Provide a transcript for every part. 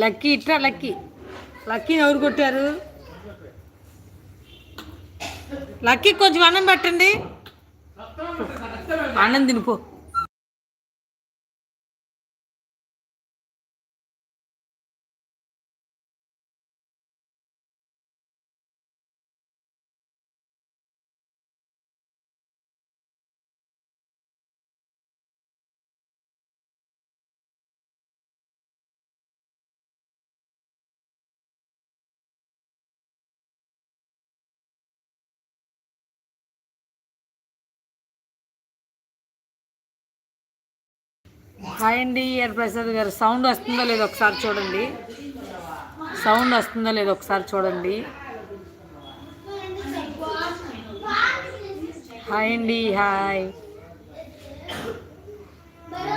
Lucky ఇట్రా lucky. లక్కీని ఎవరు కొట్టారు? లక్కీ కొంచెం అన్నం పెట్టండి. అన్నం తినిపో. హాయ్ అండి ఎర్ ప్రసాద్ గారు. సౌండ్ వస్తుందో లేదో ఒకసారి చూడండి. సౌండ్ వస్తుందో లేదో ఒకసారి చూడండి. హాయ్ అండి హాయ్.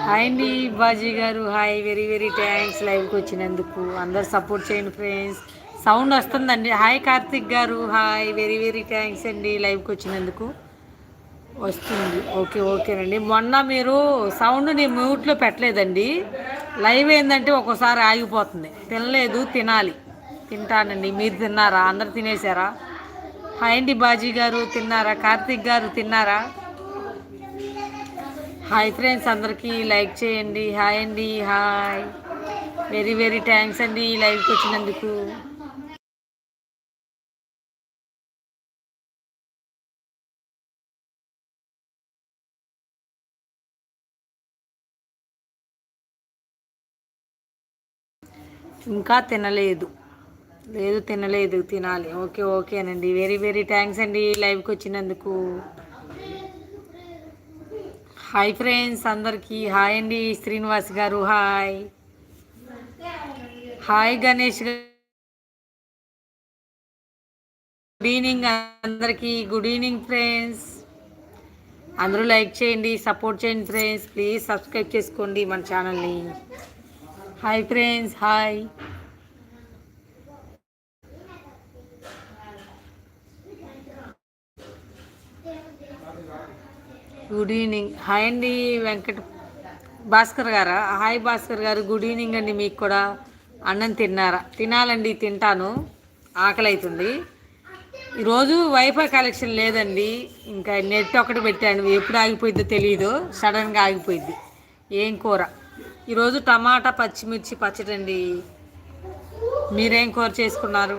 హాయ్ అండి బాజీ గారు. హాయ్ వెరీ వెరీ థ్యాంక్స్ లైవ్కి వచ్చినందుకు. అందరు సపోర్ట్ చేయండి ఫ్రెండ్స్. సౌండ్ వస్తుందండి. హాయ్ కార్తిక్ గారు. హాయ్ వెరీ వెరీ థ్యాంక్స్ అండి లైవ్కి వచ్చినందుకు. వస్తుంది. ఓకే ఓకేనండి. మొన్న మీరు సౌండ్ని మ్యూట్లో పెట్టలేదండి. లైవ్ ఏంటంటే ఒక్కోసారి ఆగిపోతుంది. తినలేదు తినాలి. తింటానండి. మీరు తిన్నారా? అందరు తినేసారా హాయ్ అండి బాజీ గారు తిన్నారా? కార్తిక్ గారు తిన్నారా? హాయ్ ఫ్రెండ్స్ అందరికీ లైక్ చేయండి. హాయ్ అండి. హాయ్ వెరీ వెరీ థ్యాంక్స్ అండి లైవ్కి వచ్చినందుకు. ఇంకా తినలేదు. లేదు తినలేదు తినాలి. ఓకే ఓకేనండి వెరీ వెరీ థ్యాంక్స్ అండి లైవ్కి వచ్చినందుకు. హాయ్ ఫ్రెండ్స్ అందరికీ. హాయ్ అండి శ్రీనివాస్ గారు. హాయ్ హాయ్ గణేష్ గారు. గుడ్ ఈవినింగ్ అందరికీ. గుడ్ ఈవినింగ్ ఫ్రెండ్స్ అందరూ లైక్ చేయండి సపోర్ట్ చేయండి ఫ్రెండ్స్ ప్లీజ్ సబ్స్క్రైబ్ చేసుకోండి మన ఛానల్ని hi friends hi good evening hi అండి వెంకట భాస్కర్ గారా? హాయ్ భాస్కర్ గారు. గుడ్ ఈవినింగ్ అండి మీకు కూడా. అన్నం తిన్నారా? తినాలండి తింటాను. ఆకలి అవుతుంది ఈరోజు వైఫై కలెక్షన్ లేదండి. ఇంకా నెట్ ఒకటి పెట్టాను. ఎప్పుడు ఆగిపోయిద్దో తెలియదు సడన్గా ఆగిపోయింది ఏం కూర? ఈరోజు టమాటా పచ్చిమిర్చి పచ్చడి అండి మీరేం కూర చేసుకున్నారు?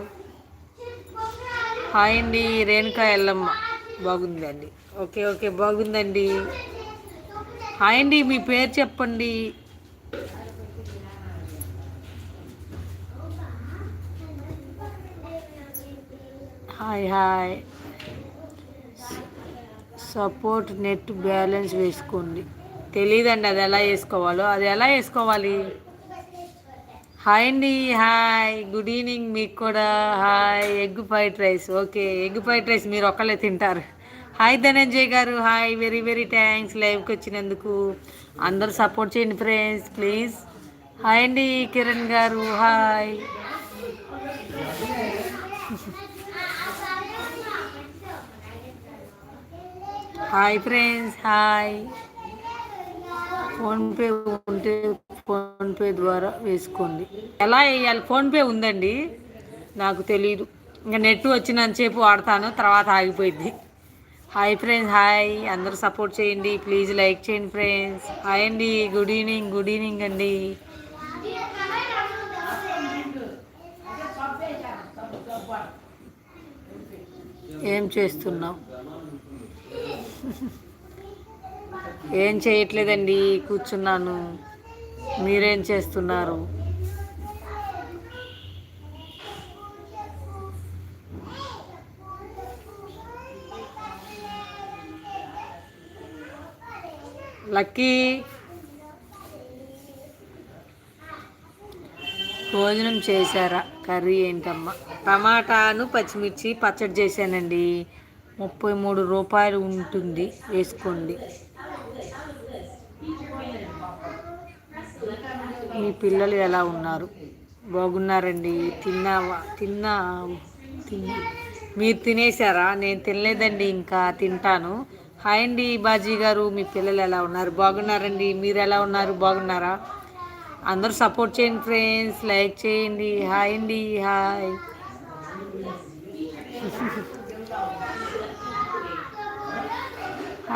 హాయ్ అండి రేణుకా ఎల్లమ్మ. బాగుందండి ఓకే ఓకే బాగుందండి. హాయ్ అండి మీ పేరు చెప్పండి. Hi hi. Support net balance వేసుకోండి. తెలియదండి అది ఎలా వేసుకోవాలో అది ఎలా వేసుకోవాలి హాయ్ అండి హాయ్. గుడ్ ఈవినింగ్ మీకు కూడా. Hi. Egg fried rice. Okay egg fried rice మీరు ఒక్కళ్ళే తింటారు. హాయ్ ధనంజయ్ గారు. హాయ్. వెరీ వెరీ థ్యాంక్స్ లైవ్కి వచ్చినందుకు. అందరూ సపోర్ట్ చేయండి ఫ్రెండ్స్ ప్లీజ్. హాయ్ అండి కిరణ్ గారు. Hi. Hi friends hi. PhonePe ఉంటే ఫోన్పే ద్వారా వేసుకోండి. ఎలా వేయాలి? ఫోన్పే ఉందండి. నాకు తెలియదు ఇంకా నెట్ వచ్చినంతసేపు వాడతాను. తర్వాత ఆగిపోయింది హాయ్ ఫ్రెండ్స్ హాయ్. అందరూ సపోర్ట్ చేయండి. ప్లీజ్ లైక్ చేయండి ఫ్రెండ్స్. హాయ్ అండి. గుడ్ ఈవినింగ్ గుడ్ ఈవినింగ్ అండి. ఏం చేస్తున్నావు? ఏం చేయట్లేదండి కూర్చున్నాను. మీరేం చేస్తున్నారు? లక్కీ. భోజనం చేశారా? కర్రీ ఏంటమ్మా? టమాటాను పచ్చిమిర్చి పచ్చడి చేశానండి. ముప్పై మూడు రూపాయలు ఉంటుంది వేసుకోండి. మీ పిల్లలు ఎలా ఉన్నారు? బాగున్నారండి. తిన్నావా? తిన్నా తిన్ మీరు తినేసారా నేను తినలేదండి ఇంకా తింటాను. హాయ్ అండి బాజీ గారు మీ పిల్లలు ఎలా ఉన్నారు? బాగున్నారండి? మీరు ఎలా ఉన్నారు? బాగున్నారా? అందరూ సపోర్ట్ చేయండి ఫ్రెండ్స్ లైక్ చేయండి. హాయ్ అండి హాయ్.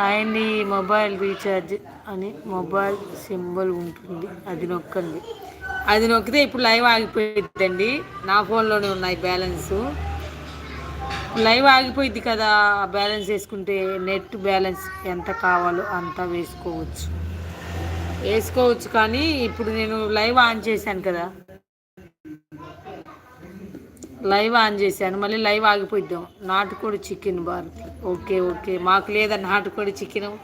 అండ్ ఈ మొబైల్ రీఛార్జ్ అని మొబైల్ సింబల్ ఉంటుంది. అది నొక్కండి. అది నొక్కితే ఇప్పుడు లైవ్ ఆగిపోయిందండి నా ఫోన్లోనే ఉన్నాయి బ్యాలెన్స్. లైవ్ ఆగిపోయింది కదా బ్యాలెన్స్ వేసుకుంటే నెట్ బ్యాలెన్స్ ఎంత కావాలో అంత వేసుకోవచ్చు. వేసుకోవచ్చు కానీ ఇప్పుడు నేను లైవ్ ఆన్ చేశాను కదా. లైవ్ ఆన్ చేశాను. మళ్ళీ లైవ్ ఆగిపోయిద్దాం. నాటుకోడి చికెన్ భారతి. Okay okay. మాకు లేదా నాటుకోడి చికెన్.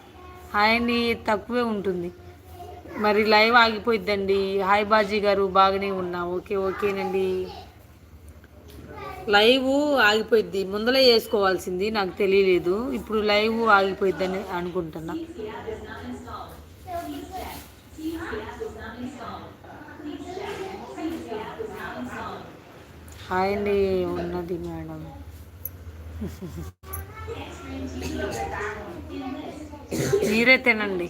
హాయ్ అండి తక్కువే ఉంటుంది. మరి లైవ్ ఆగిపోయిద్దండి. హాయ్ బాజీ గారు బాగానే ఉన్నా. ఓకే ఓకేనండి. లైవ్ ఆగిపోయిద్ది. ముందలే వేసుకోవాల్సింది. నాకు తెలియలేదు. ఇప్పుడు లైవ్ ఆగిపోయిద్దని అనుకుంటున్నా. హాయ్ అండి ఉన్నది మేడం. మీరే తినండి.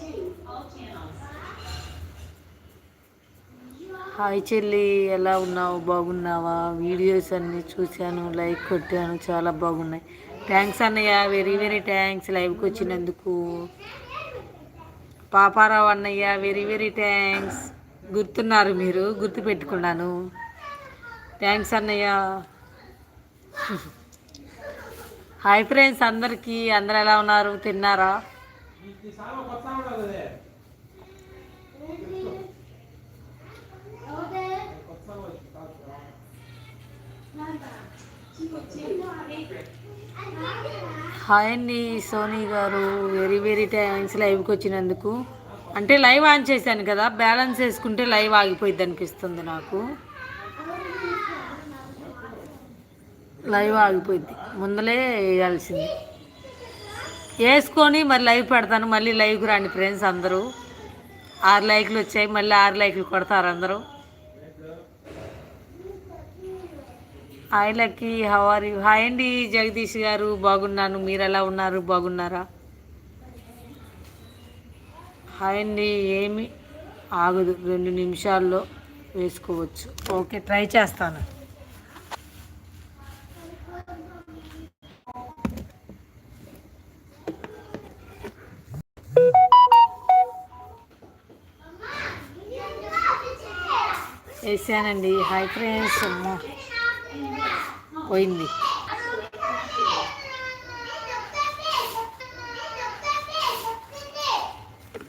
హాయ్ చెల్లి ఎలా ఉన్నావు? బాగున్నావా? వీడియోస్ అన్నీ చూశాను లైక్ కొట్టాను చాలా బాగున్నాయి. థ్యాంక్స్ అన్నయ్య వెరీ వెరీ థ్యాంక్స్ లైవ్కి వచ్చినందుకు. పాపారావు అన్నయ్య వెరీ వెరీ థ్యాంక్స్ గుర్తున్నారు మీరు? గుర్తు పెట్టుకున్నాను థ్యాంక్స్ అన్నయ్య. హాయ్ ఫ్రెండ్స్ అందరికీ. అందరు ఎలా ఉన్నారు? తిన్నారా? హాయ్ అండి సోనీ గారు. వెరీ వెరీ థ్యాంక్స్ లైవ్కి వచ్చినందుకు. అంటే లైవ్ ఆన్ చేశాను కదా. బ్యాలెన్స్ వేసుకుంటే లైవ్ ఆగిపోయింది అనిపిస్తుంది నాకు. లైవ్ ఆగిపోయింది. ముందలే వేయాల్సింది. వేసుకొని మరి లైవ్ పెడతాను. మళ్ళీ లైవ్కి రండి ఫ్రెండ్స్ అందరూ. ఆరు లైక్లు వచ్చాయి. మళ్ళీ ఆరు లైక్లు కొడతారు అందరూ. Hi lucky how are you? Hi అండి జగదీష్ గారు. బాగున్నాను. మీరు ఎలా ఉన్నారు? బాగున్నారా? హాయ్ అండి. ఏమి ఆగదు. రెండు నిమిషాల్లో వేసుకోవచ్చు. ఓకే ట్రై చేస్తాను. చేశానండి. హాయ్ ఫ్రెండ్స్ అమ్మో. పోయింది.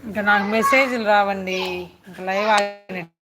ఇంకా నాకు మెసేజ్లు రావండి. ఇంకా లైవ్ ఆడినట్టు